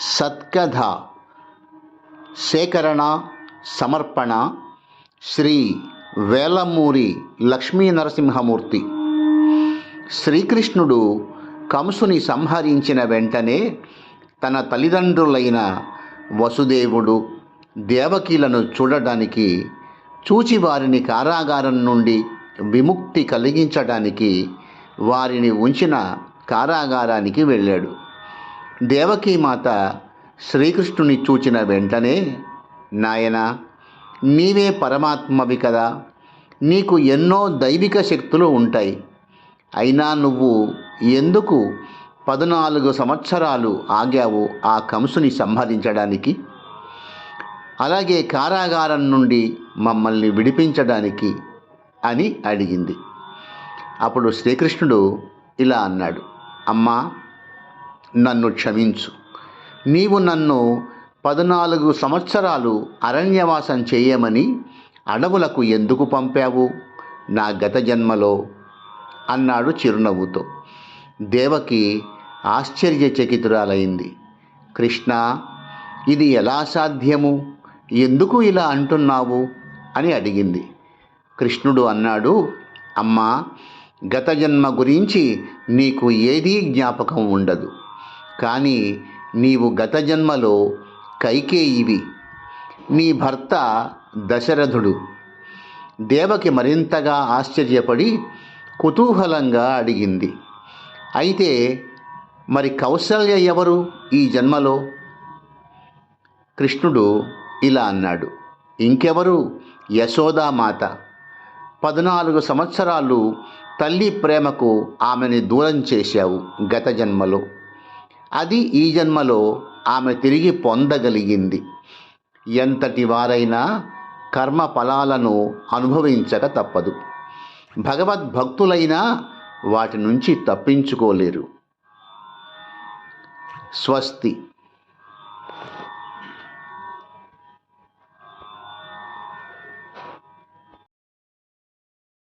సత్కథ సేకరణ సమర్పణ శ్రీ వేలమూరి లక్ష్మీ నరసింహమూర్తి. శ్రీకృష్ణుడు కంసుని సంహరించిన వెంటనే తన తల్లిదండ్రులైన వసుదేవుడు దేవకీలను చూడడానికి చూచి వారిని కారాగారం నుండి విముక్తి కలిగించడానికి వారిని ఉంచిన కారాగారానికి వెళ్ళాడు. దేవకీమాత శ్రీకృష్ణుని చూచిన వెంటనే నాయన నీవే పరమాత్మవి కదా. నీకు ఎన్నో దైవిక శక్తులు ఉంటాయి. అయినా నువ్వు ఎందుకు పద్నాలుగు సంవత్సరాలు ఆగావు ఆ కంసుని సంహరించడానికి? అలాగే కారాగారం నుండి మమ్మల్ని విడిపించడానికి అని అడిగింది. అప్పుడు శ్రీకృష్ణుడు ఇలా అన్నాడు అమ్మా నన్ను క్షమించు. నీవు నన్ను పద్నాలుగు సంవత్సరాలు అరణ్యవాసం చేయమని అడవులకు ఎందుకు పంపావు? నా గత జన్మలో అన్నాడు చిరునవ్వుతో. దేవకి ఆశ్చర్యచకితురాలైంది. కృష్ణ ఇది ఎలా సాధ్యము? ఎందుకు ఇలా అంటున్నావు? అని అడిగింది. కృష్ణుడు అన్నాడు అమ్మా గత జన్మ గురించి నీకు ఏదీ జ్ఞాపకం ఉండదు. కానీ నీవు గత జన్మలో కైకేయివి. నీ భర్త దశరథుడు. దేవకి మరింతగా ఆశ్చర్యపడి కుతూహలంగా అడిగింది. అయితే మరి కౌసల్య ఎవరు ఈ జన్మలో? కృష్ణుడు ఇలా అన్నాడు. ఇంకెవరు? యశోదామాత. పద్నాలుగు సంవత్సరాలు తల్లి ప్రేమకు ఆమెని దూరం చేశావు గత జన్మలో. అది ఈ జన్మలో ఆమె తిరిగి పొందగలిగింది. ఎంతటి వారైనా కర్మ ఫలాలను అనుభవించక తప్పదు. భగవద్భక్తులైనా వాటి నుంచి తప్పించుకోలేరు. స్వస్తి.